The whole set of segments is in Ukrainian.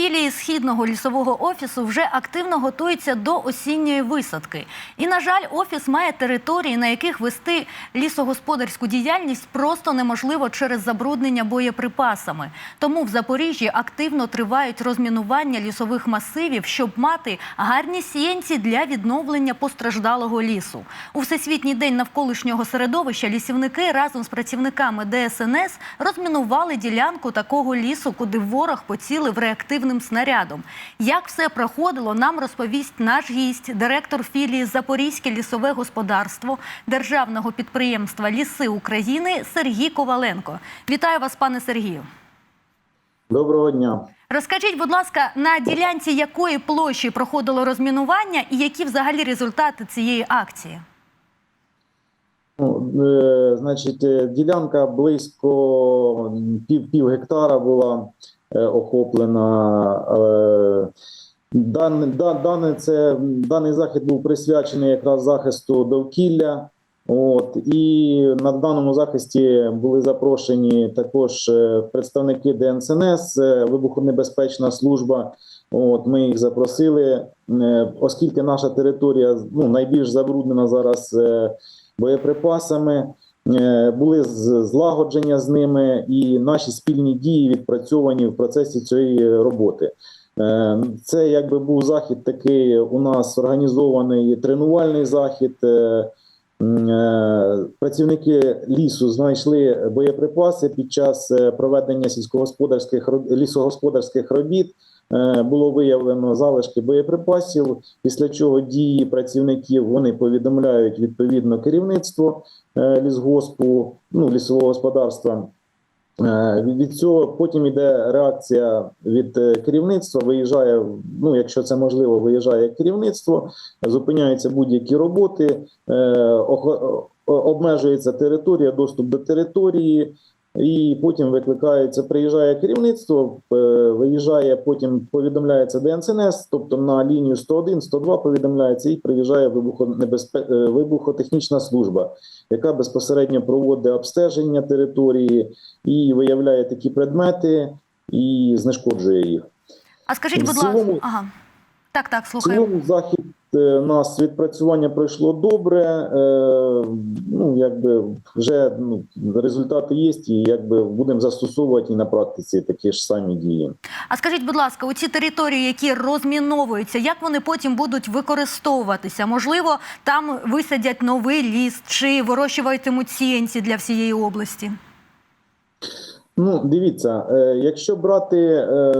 філії східного лісового офісу вже активно готується до осінньої висадки. І, на жаль, офіс має території, на яких вести лісогосподарську діяльність просто неможливо через забруднення боєприпасами. Тому в Запоріжжі активно тривають розмінування лісових масивів, щоб мати гарні сіянці для відновлення постраждалого лісу. У всесвітній день навколишнього середовища лісівники разом з працівниками ДСНС розмінували ділянку такого лісу, куди ворог поцілив реактивним снарядом. Як все проходило, нам розповість наш гість, директор філії Запорізьке лісове господарство державного підприємства Ліси України Сергій Коваленко. Вітаю вас, пане Сергію. Доброго дня. Розкажіть, будь ласка, на ділянці якої площі проходило розмінування і які взагалі результати цієї акції? Ну, е, значить, е, ділянка близько пів, пів гектара була охоплена. Е, дан, да, дане, це, даний захід був присвячений якраз захисту довкілля. От, і на даному захисті були запрошені також е, представники ДНСНС, е, вибухонебезпечна служба. От, ми їх запросили, оскільки наша територія ну, найбільш забруднена зараз. боєприпасами, були злагодження з ними, і наші спільні дії відпрацьовані в процесі цієї роботи. Е, Це якби був захід такий у нас організований тренувальний захід. Е, е, Працівники лісу знайшли боєприпаси під час е, проведення сільськогосподарських лісогосподарських робіт. Е, Було виявлено залишки боєприпасів, після чого дії працівників вони повідомляють відповідно керівництво е, лісгоспу, ну лісового господарства. Е, Від цього потім іде реакція від керівництва. Виїжджає, ну якщо це можливо, виїжджає керівництво, зупиняються будь-які роботи, обмежується територія, доступ до території. І потім викликається, приїжджає керівництво, е, виїжджає, потім повідомляється ДНСНС, тобто на лінію 101, 102 повідомляється, і приїжджає вибухонебезпе... е, вибухотехнічна служба, яка безпосередньо проводить обстеження території і виявляє такі предмети і знешкоджує їх. А скажіть, будь ласка, ага. так, так, В цілому захід нас відпрацювання пройшло добре. Е, ну якби вже ну, результати є, і якби будемо застосовувати і на практиці такі ж самі дії. А скажіть, будь ласка, у ці території, які розміновуються, як вони потім будуть використовуватися? Можливо, там висадять новий ліс чи вирощуватимуть сіянці для всієї області? Ну, дивіться, е, якщо брати е,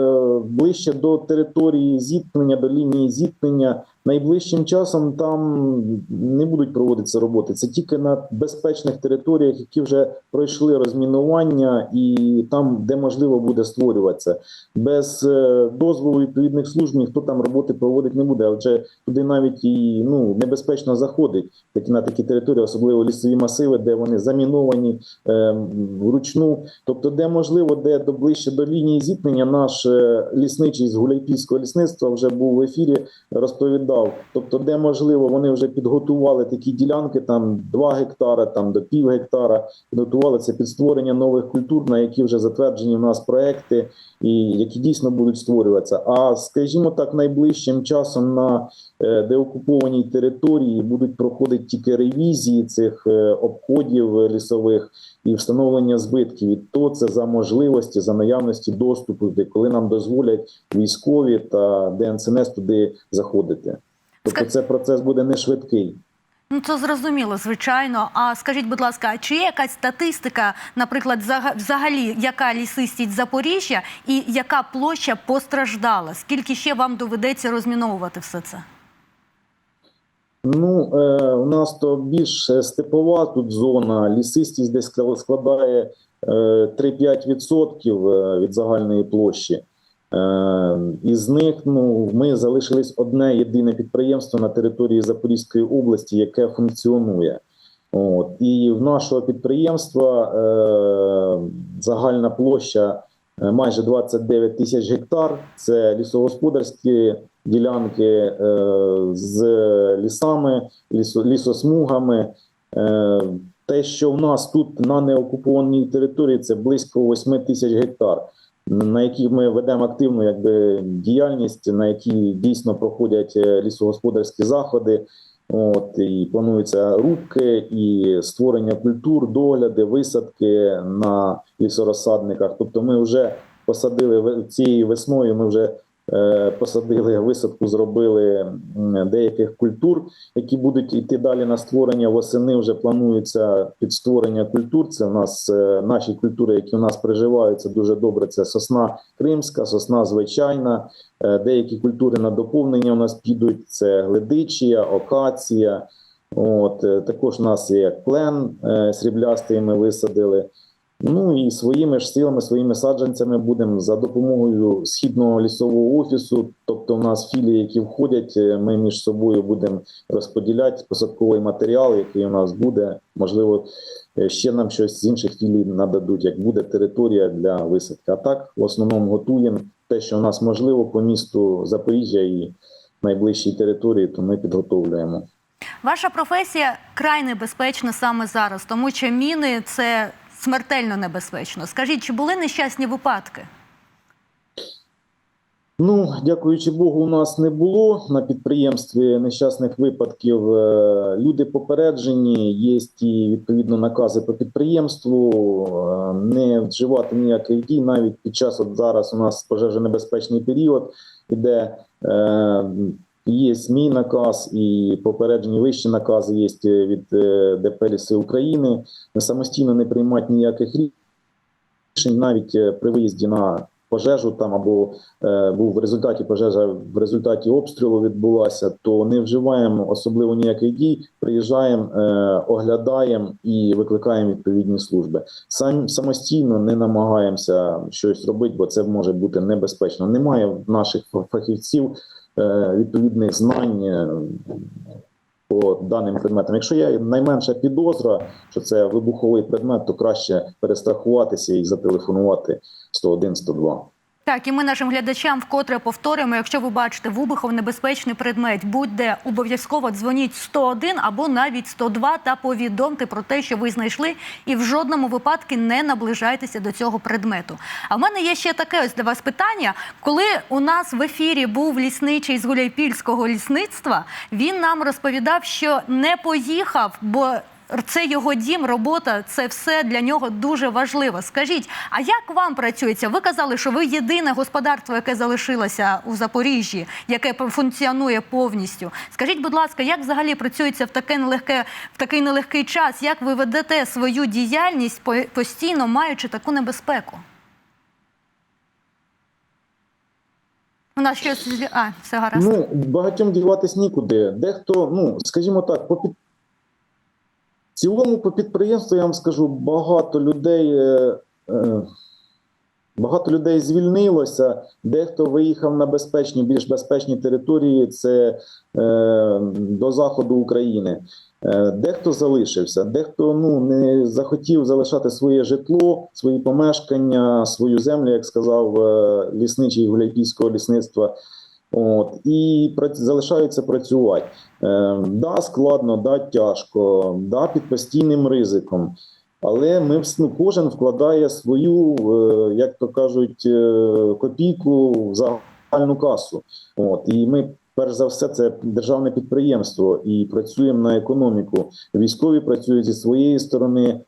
ближче до території зіткнення, до лінії зіткнення, найближчим часом там не будуть проводитися роботи. Це тільки на безпечних територіях, які вже пройшли розмінування, і там, де можливо буде створюватися. Без е, дозволу відповідних служб ніхто там роботи проводити не буде. Адже туди навіть і ну небезпечно заходить такі на такі території, особливо лісові масиви, де вони заміновані е, вручну. Тобто, де можливо, де до ближче до лінії зіткнення, наш е, лісничий з Гуляйпільського лісництва вже був в ефірі, розповідав. Тобто, де можливо, вони вже підготували такі ділянки, там 2 гектара, там до пів гектара, підготували це під створення нових культур, на які вже затверджені в нас проекти, і які дійсно будуть створюватися. А скажімо так, найближчим часом на е, деокупованій території будуть проходити тільки ревізії цих е, обходів лісових і встановлення збитків. І то це за можливості, за наявності доступу, де коли нам дозволять військові та ДНСНС туди заходити. Тобто, це процес буде не швидкий. Ну, це зрозуміло, звичайно. А скажіть, будь ласка, чи є якась статистика, наприклад, взага- взагалі, яка лісистість Запоріжжя і яка площа постраждала? Скільки ще вам доведеться розміновувати все це? Ну, е, у нас то більш е, степова тут зона, лісистість десь складає е, 3-5% е, від загальної площі. Е, із них ну, ми залишились одне єдине підприємство на території Запорізької області, яке функціонує. От. І в нашого підприємства е, загальна площа е, майже 29 тисяч гектар. Це лісогосподарські ділянки е, з лісами, лісо, лісосмугами. Е, те, що в нас тут на неокупованій території, це близько 8 тисяч гектар. На які ми ведемо активну якби, діяльність, на які дійсно проходять е, лісогосподарські заходи. От і плануються рубки і створення культур, догляди, висадки на лісорозсадниках. Тобто, ми вже посадили цією весною. Ми вже посадили висадку, зробили деяких культур, які будуть йти далі на створення. Восени вже планується під створення культур. Це в нас е, наші культури, які у нас приживаються дуже добре. Це сосна кримська, сосна звичайна. Е, Деякі культури на доповнення у нас підуть. Це гледичія, окація. От е, також у нас є клен е, сріблястий. Ми висадили. Ну і своїми ж силами, своїми саджанцями будемо за допомогою східного лісового офісу. Тобто, у нас філії, які входять, е, ми між собою будемо розподіляти посадковий матеріал, який у нас буде. Можливо, е, ще нам щось з інших філій нададуть, як буде територія для висадки. А так, в основному готуємо те, що у нас можливо по місту Запоріжжя і найближчій території, то ми підготовлюємо. Ваша професія край небезпечна саме зараз, тому що міни це смертельно небезпечно. Скажіть, чи були нещасні випадки? Ну, дякуючи Богу, у нас не було на підприємстві нещасних випадків. Е, Люди попереджені, є і відповідно накази по підприємству, е, не вживати ніяких дій. Навіть під час от зараз у нас пожежонебезпечний період, іде е, є мій наказ і попереджені вищі накази є від е, ДП «Ліси України. Самостійно не приймати ніяких рішень, навіть е, при виїзді на пожежу там або е, був в результаті пожежа в результаті обстрілу відбулася, то не вживаємо особливо ніяких дій. Приїжджаємо, е, оглядаємо і викликаємо відповідні служби. Сам самостійно не намагаємося щось робити, бо це може бути небезпечно. Немає наших фахівців е, відповідних знань. е, По даним предметам, якщо є найменша підозра, що це вибуховий предмет, то краще перестрахуватися і зателефонувати 101 102. Так, і ми нашим глядачам вкотре повторюємо, якщо ви бачите вибуховнебезпечний предмет, будь-де обов'язково дзвоніть 101 або навіть 102 та повідомте про те, що ви знайшли, і в жодному випадку не наближайтеся до цього предмету. А в мене є ще таке ось для вас питання. Коли у нас в ефірі був лісничий з Гуляйпільського лісництва, він нам розповідав, що не поїхав, бо це його дім, робота, це все для нього дуже важливо. Скажіть, а як вам працюється? Ви казали, що ви єдине господарство, яке залишилося у Запоріжжі, яке функціонує повністю. Скажіть, будь ласка, як взагалі працюється в таке нелегке в такий нелегкий час? Як ви ведете свою діяльність постійно маючи таку небезпеку? У нас щось а, все гаразд. Ну багатьом діватись нікуди. Дехто, ну скажімо так, по цілому по підприємству я вам скажу, багато людей. Е... Е... Багато людей звільнилося, дехто виїхав на безпечні, більш безпечні території, це е, до заходу України. Е, дехто залишився, дехто ну не захотів залишати своє житло, свої помешкання, свою землю, як сказав е, лісничий Гуляйпійського лісництва. От і залишаються працювати. Е, да, складно, да, тяжко, да, під постійним ризиком. Але ми ну, кожен вкладає свою, е, як то кажуть, е, копійку в загальну касу. От і ми, перш за все, це державне підприємство і працюємо на економіку. Військові працюють зі своєї сторони.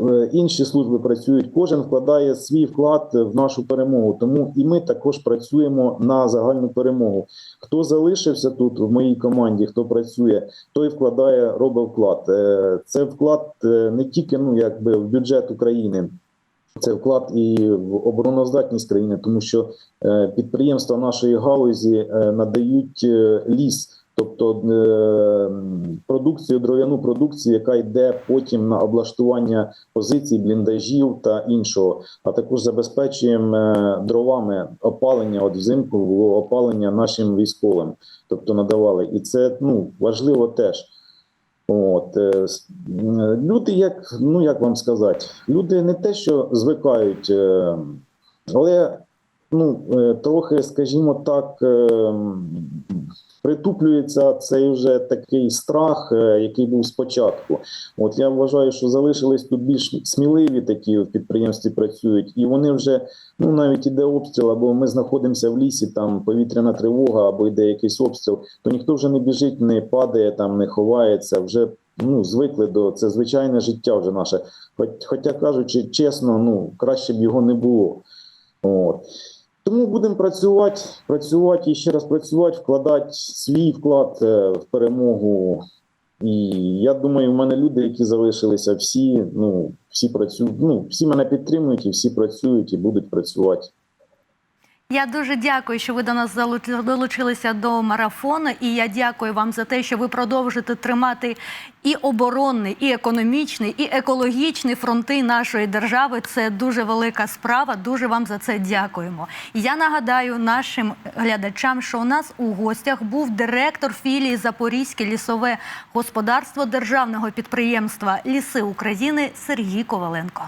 Е, Інші служби працюють, кожен вкладає свій вклад в нашу перемогу. Тому і ми також працюємо на загальну перемогу. Хто залишився тут в моїй команді, хто працює, той вкладає, робить вклад. Е, Це вклад е, не тільки ну якби в бюджет України. Це вклад і в обороноздатність країни, тому що підприємства нашої галузі надають ліс, тобто е, продукцію, дров'яну продукцію, яка йде потім на облаштування позицій, бліндажів та іншого. А також забезпечуємо е, дровами опалення. От взимку опалення нашим військовим, тобто надавали, і це ну важливо теж. От е, люди, як ну як вам сказати, люди не те, що звикають, але ну трохи, скажімо так, притуплюється цей вже такий страх, е, який був спочатку. От я вважаю, що залишились тут більш сміливі такі в підприємстві працюють, і вони вже ну навіть іде обстріл, або ми знаходимося в лісі, там повітряна тривога, або йде якийсь обстріл, то ніхто вже не біжить, не падає, там не ховається. Вже ну звикли до це звичайне життя вже наше. Хоч, хоча кажучи чесно, ну краще б його не було. От. Тому будемо працювати, працювати і ще раз працювати, вкладати свій вклад е, в перемогу. І я думаю, в мене люди, які залишилися, всі, ну, всі працюють, ну, всі мене підтримують і всі працюють і будуть працювати. Я дуже дякую, що ви до нас долучилися до марафону. І я дякую вам за те, що ви продовжите тримати і оборонний, і економічний, і екологічний фронти нашої держави. Це дуже велика справа. Дуже вам за це дякуємо. Я нагадаю нашим глядачам, що у нас у гостях був директор філії Запорізьке лісове господарство державного підприємства Ліси України Сергій Коваленко.